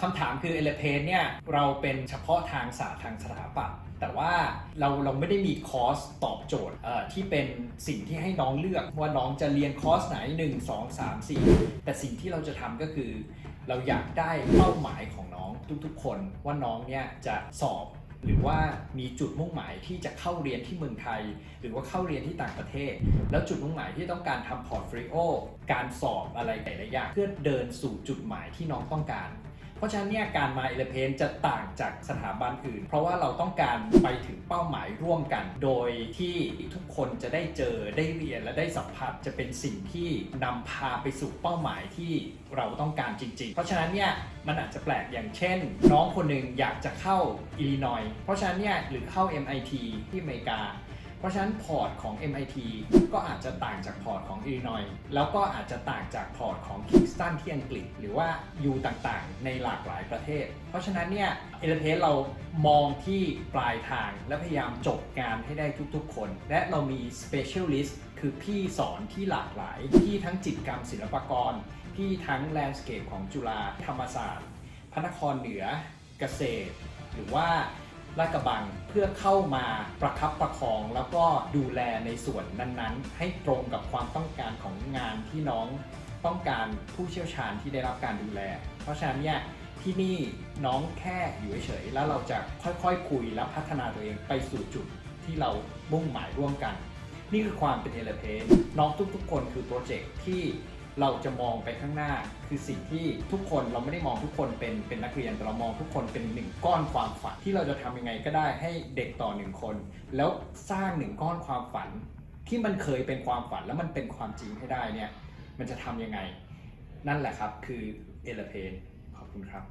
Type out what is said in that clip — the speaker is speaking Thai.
คำถามคือเอเลเพนเนี่ยเราเป็นเฉพาะทางศาสตร์ทางสถาปัตย์แต่ว่าเราเราไม่ได้มีคอร์สตอบโจทย์ที่เป็นสิ่งที่ให้น้องเลือกว่าน้องจะเรียนคอร์สไหน 1 2 3 4 แต่สิ่งที่เราจะทำก็คือ เราอยากได้เป้าหมายของน้องทุกๆ คนว่าน้องเนี่ยจะสอบหรือว่ามีจุดมุ่งหมายที่จะเข้าเรียนที่เมืองไทย หรือว่าเข้าเรียนที่ต่างประเทศ แล้วจุดมุ่งหมายที่ต้องการทำพอร์ตโฟลิโอการสอบอะไรหลายๆอย่างเพื่อเดินสู่จุดหมายที่น้องต้องการ เพราะฉะนั้นเนี่ยการมาเอเลเพนจะต่างจากสถาบันอื่น เพราะว่าเราต้องการไปถึงเป้าหมายร่วมกัน โดยที่ทุกคนจะได้เจอได้เรียนและได้สัมผัสจะเป็นสิ่งที่นำพาไปสู่เป้าหมายที่เราต้องการจริง ๆ เพราะฉะนั้นเนี่ยมันอาจจะแปลกอย่างเช่น น้องคนหนึ่งอยากจะเข้าอิลลินอยเพราะฉะนั้นเนี่ยหรือเข้า MIT ที่อเมริกา ราะฉะนั้นพอร์ตของ MIT ก็อาจจะต่างจากพอร์ตของ Illinois แล้วก็อาจจะต่างจากพอร์ตของ Kingston ที่อังกฤษ หรือว่า U ต่างๆ ในหลากหลายประเทศ เพราะฉะนั้นเนี่ยเอเลเพเรามองที่ปลายทางและพยายามจบงานให้ได้ทุกๆคน และเรามี Specialist คือพี่สอนที่หลากหลาย พี่ทั้งจิตกรรมศิลปกร พี่ทั้ง Landscape ของจุฬาธรรมศาสตร์ พระนครเหนือเกษตร หรือว่า ลาดกระบังเพื่อเข้ามาประคับประคอง แล้วก็ดูแลในส่วนนั้นๆ ให้ตรงกับความต้องการของงานที่น้องต้องการผู้เชี่ยวชาญที่ได้รับการดูแล เพราะฉะนั้นเนี่ยที่นี่น้องแค่อยู่เฉยๆแล้วเราจะค่อยๆคุยและพัฒนาตัวเองไปสู่จุดที่เรามุ่งหมายร่วมกัน นี่คือความเป็นเอเลเพนน้องทุกๆคนคือโปรเจกต์ที่ เราจะมองไปข้างหน้า คือสิ่งที่ทุกคนเราไม่ได้มองทุกคนเป็นเป็นนักเรียนแต่เรามองทุกคนเป็นหนึ่งก้อนความฝันที่เราจะทำยังไงก็ได้ให้เด็กต่อหนึ่งคน แล้วสร้างหนึ่งก้อนความฝัน ที่มันเคยเป็นความฝันแล้วมันเป็นความจริงให้ได้เนี่ยมันจะทำยังไง นั่นแหละครับคือเอเลเพนขอบคุณครับ